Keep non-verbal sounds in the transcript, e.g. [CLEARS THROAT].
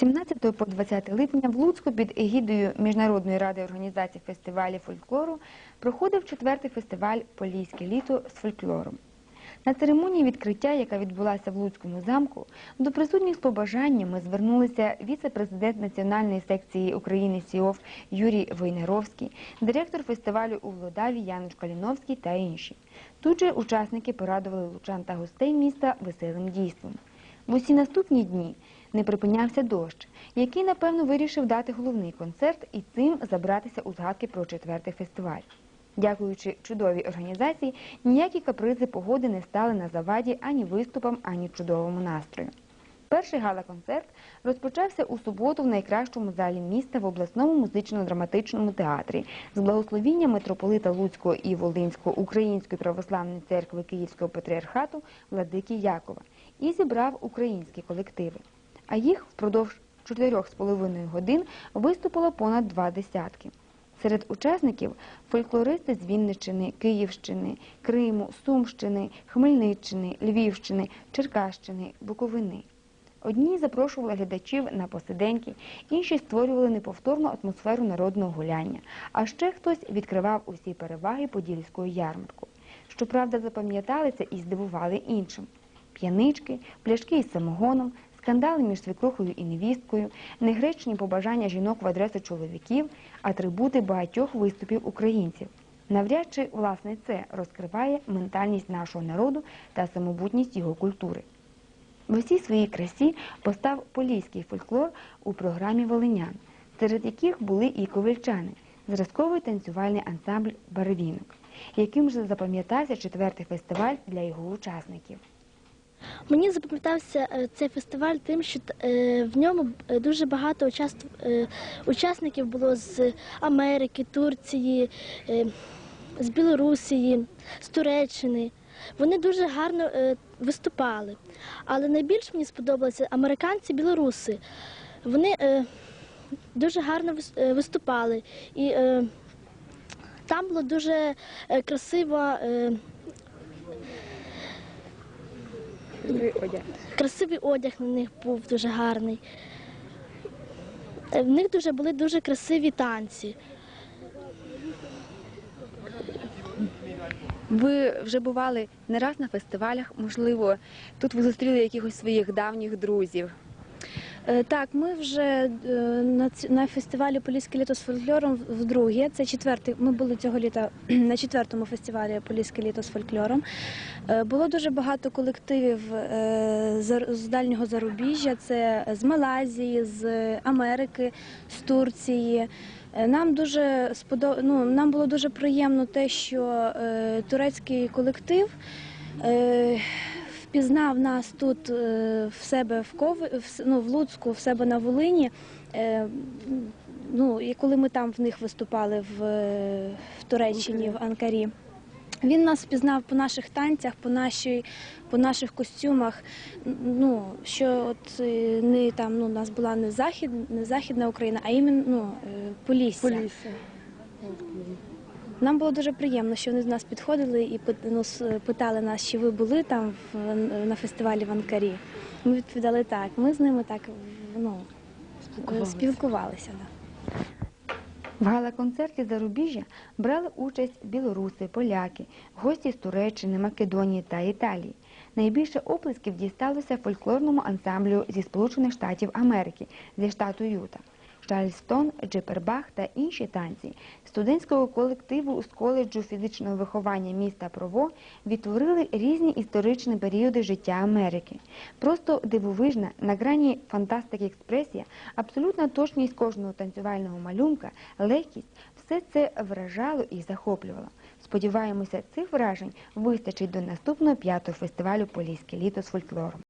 17 по 20 липня в Луцьку під егідою Міжнародної ради організації фестивалів фольклору проходив четвертий фестиваль Поліське літо з фольклором. На церемонії відкриття, яка відбулася в Луцькому замку, до присутніх з побажаннями звернулися віце-президент національної секції України СІОФ Юрій Войнаровський, директор фестивалю у Владаві Януш Каліновський та інші. Тут же учасники порадували лучан та гостей міста веселим дійством. В усі наступні дні не припинявся дощ, який, напевно, вирішив дати головний концерт і цим забратися у згадки про четвертий фестиваль. Дякуючи чудовій організації, ніякі капризи погоди не стали на заваді ані виступам, ані чудовому настрою. Перший гала-концерт розпочався у суботу в найкращому залі міста в обласному музично-драматичному театрі з благословіння митрополита Луцького і Волинського Української православної церкви Київського патріархату Владики Якова і зібрав українські колективи. А їх впродовж чотирьох з половиною годин виступило понад два десятки. Серед учасників фольклористи з Вінниччини, Київщини, Криму, Сумщини, Хмельниччини, Львівщини, Черкащини, Буковини. Одні запрошували глядачів на посиденьки, інші створювали неповторну атмосферу народного гуляння, а ще хтось відкривав усі переваги подільського ярмарку. Щоправда, запам'яталися і здивували іншим. П'янички, пляшки із самогоном, скандали між свекрухою і невісткою, негречні побажання жінок в адресу чоловіків, атрибути багатьох виступів українців. Навряд чи власне це розкриває ментальність нашого народу та самобутність його культури. В усій своїй красі постав поліський фольклор у програмі Волинян, серед яких були і ковальчани, зразковий танцювальний ансамбль Барвінок, яким же запам'ятався четвертий фестиваль для його учасників. Мені запам'ятався е, цей фестиваль тим, що е, в ньому е, дуже багато учасників було з Америки, Турції, з Білорусії, з Туреччини. Вони дуже гарно виступали. Але найбільше мені сподобалися американці-білоруси. Вони дуже гарно виступали. І там було дуже е, красиво. одяг. Красивий одяг на них був дуже гарний. Е, В них дуже були дуже красиві танці. Ви вже бували не раз на фестивалях, можливо, тут ви зустріли якихось своїх давніх друзів. Е, Так, ми вже е, на, фестивалі Поліське літо з фольклором вдруге. Це четвертий. Ми були цього літа [CLEARS THROAT] на четвертому фестивалі Поліське літо з фольклором. Е, Було дуже багато колективів з дальнього зарубіжжя. Це з Малайзії, з Америки, з Турції. Нам дуже сподоб... ну, нам було дуже приємно те, що турецький колектив. Впізнав нас тут е, в себе в Кови, в, ну, в Луцьку, в себе на Волині. Е, ну, і коли ми там в них виступали в, е, в Туреччині, в Анкарі. Він нас впізнав по наших танцях, по, нашій, по наших костюмах. Ну, що от не там ну, у нас була не, захід, не Західна Україна, а іменно ну, е, Полісся. Нам було дуже приємно, що вони з нас підходили і ну, питали нас, чи ви були там в, на фестивалі в Анкарі. Ми відповідали так. Ми з ними так ну, Спілкувалися. спілкувалися. Да. В гала-концерті Зарубіжжя брали участь білоруси, поляки, гості з Туреччини, Македонії та Італії. Найбільше оплесків дісталося фольклорному ансамблю зі Сполучених Штатів Америки зі штату Юта. Чарльстон, Джепербах та інші танці студентського колективу з коледжу фізичного виховання міста Прово відтворили різні історичні періоди життя Америки. Просто дивовижна, на грані фантастики експресія, абсолютна точність кожного танцювального малюнка, легкість все це вражало і захоплювало. Сподіваємося, цих вражень вистачить до наступного п'ятого фестивалю Поліське літо з фольклором.